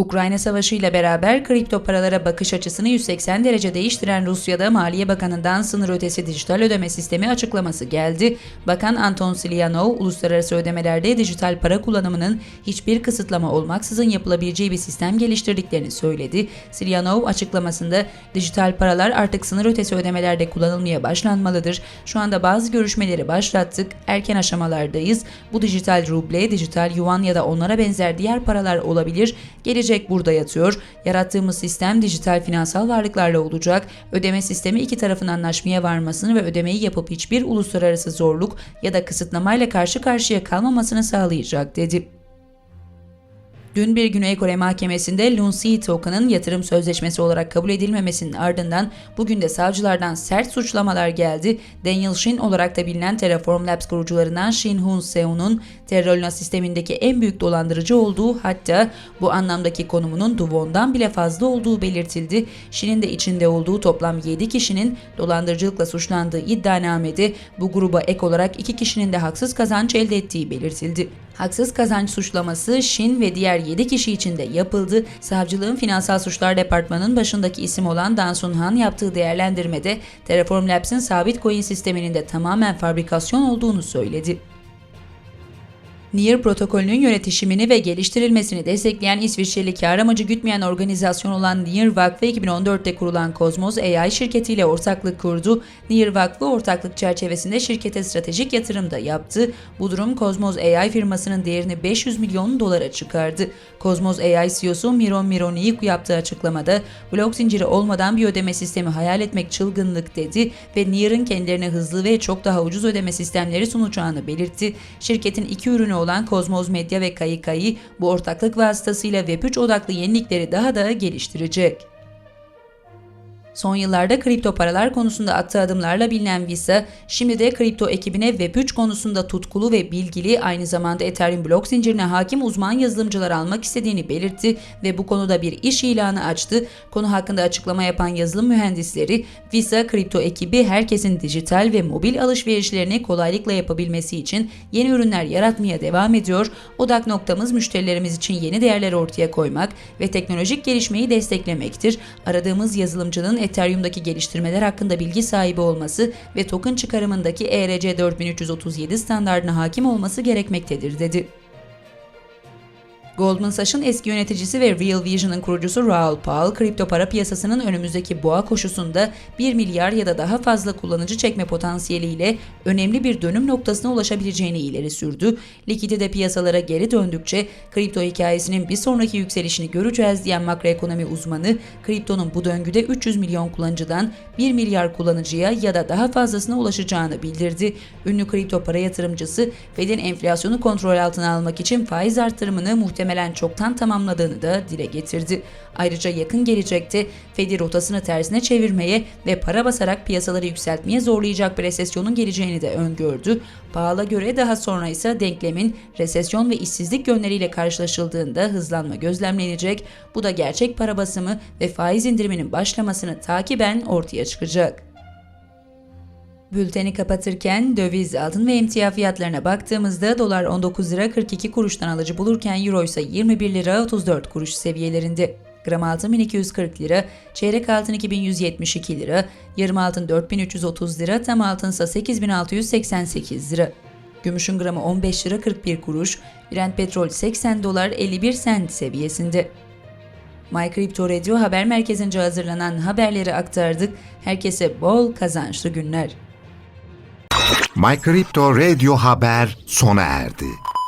Ukrayna Savaşı ile beraber kripto paralara bakış açısını 180 derece değiştiren Rusya'da Maliye Bakanı'ndan sınır ötesi dijital ödeme sistemi açıklaması geldi. Bakan Anton Silyanov, uluslararası ödemelerde dijital para kullanımının hiçbir kısıtlama olmaksızın yapılabileceği bir sistem geliştirdiklerini söyledi. Silyanov açıklamasında dijital paralar artık sınır ötesi ödemelerde kullanılmaya başlanmalıdır. Şu anda bazı görüşmeleri başlattık, erken aşamalardayız. Bu dijital ruble, dijital yuan ya da onlara benzer diğer paralar olabilir. Gelecek burada yatıyor. Yarattığımız sistem dijital finansal varlıklarla olacak. Ödeme sistemi iki tarafın anlaşmaya varmasını ve ödemeyi yapıp hiçbir uluslararası zorluk ya da kısıtlamayla karşı karşıya kalmamasını sağlayacak dedi. Dün bir Güney Kore mahkemesinde Lunsey Token'ın yatırım sözleşmesi olarak kabul edilmemesinin ardından bugün de savcılardan sert suçlamalar geldi. Daniel Shin olarak da bilinen Terraform Labs kurucularından Shin Hun Seo'nun Terraluna sistemindeki en büyük dolandırıcı olduğu hatta bu anlamdaki konumunun Duvon'dan bile fazla olduğu belirtildi. Shin'in de içinde olduğu toplam 7 kişinin dolandırıcılıkla suçlandığı iddianamede bu gruba ek olarak 2 kişinin de haksız kazanç elde ettiği belirtildi. Haksız kazanç suçlaması Shin ve diğer 7 kişi için de yapıldı. Savcılığın Finansal Suçlar Departmanı'nın başındaki isim olan Dan Sun Han yaptığı değerlendirmede Terraform Labs'in sabit coin sisteminin de tamamen fabrikasyon olduğunu söyledi. NIR protokolünün yönetişimini ve geliştirilmesini destekleyen İsviçreli kar amacı gütmeyen organizasyon olan NIR Vakfı 2014'te kurulan Kozmos AI şirketiyle ortaklık kurdu. NIR Vakfı ortaklık çerçevesinde şirkete stratejik yatırım da yaptı. Bu durum Kozmos AI firmasının değerini 500 milyon dolara çıkardı. Kozmos AI CEO'su Miron Mironik yaptığı açıklamada blok zinciri olmadan bir ödeme sistemi hayal etmek çılgınlık dedi ve NIR'ın kendilerine hızlı ve çok daha ucuz ödeme sistemleri sunacağını belirtti. Şirketin iki ürünü olan Kozmoz Medya ve Kayıkayı bu ortaklık vasıtasıyla Web3 odaklı yenilikleri daha da geliştirecek. Son yıllarda kripto paralar konusunda attığı adımlarla bilinen Visa, şimdi de kripto ekibine Web3 konusunda tutkulu ve bilgili aynı zamanda Ethereum blok zincirine hakim uzman yazılımcılar almak istediğini belirtti ve bu konuda bir iş ilanı açtı. Konu hakkında açıklama yapan yazılım mühendisleri, Visa kripto ekibi herkesin dijital ve mobil alışverişlerini kolaylıkla yapabilmesi için yeni ürünler yaratmaya devam ediyor. Odak noktamız müşterilerimiz için yeni değerler ortaya koymak ve teknolojik gelişmeyi desteklemektir. Aradığımız yazılımcının Ethereum'daki geliştirmeler hakkında bilgi sahibi olması ve token çıkarımındaki ERC 4337 standartına hakim olması gerekmektedir dedi. Goldman Sachs'ın eski yöneticisi ve Real Vision'ın kurucusu Raoul Pal, kripto para piyasasının önümüzdeki boğa koşusunda 1 milyar ya da daha fazla kullanıcı çekme potansiyeliyle önemli bir dönüm noktasına ulaşabileceğini ileri sürdü. Likidite piyasalara geri döndükçe kripto hikayesinin bir sonraki yükselişini göreceğiz diyen makroekonomi uzmanı, kriptonun bu döngüde 300 milyon kullanıcıdan 1 milyar kullanıcıya ya da daha fazlasına ulaşacağını bildirdi. Ünlü kripto para yatırımcısı, Fed'in enflasyonu kontrol altına almak için faiz artırımını muhtemelen çoktan tamamladığını da dile getirdi. Ayrıca yakın gelecekte Fed'i rotasını tersine çevirmeye ve para basarak piyasaları yükseltmeye zorlayacak bir resesyonun geleceğini de öngördü. Pahal'a göre daha sonra ise denklemin resesyon ve işsizlik yönleriyle karşılaşıldığında hızlanma gözlemlenecek. Bu da gerçek para basımı ve faiz indiriminin başlamasını takiben ortaya çıkacak. Bülteni kapatırken döviz, altın ve emtia fiyatlarına baktığımızda dolar 19 lira 42 kuruştan alıcı bulurken euro ise 21 lira 34 kuruş seviyelerinde. Gram altın 1240 lira, çeyrek altın 2172 lira, yarım altın 4330 lira, tam altın ise 8688 lira. Gümüşün gramı 15 lira 41 kuruş, Brent petrol 80 dolar 51 sent seviyesinde. My Crypto Radio haber merkezince hazırlanan haberleri aktardık. Herkese bol kazançlı günler. My Crypto Radio Haber sona erdi.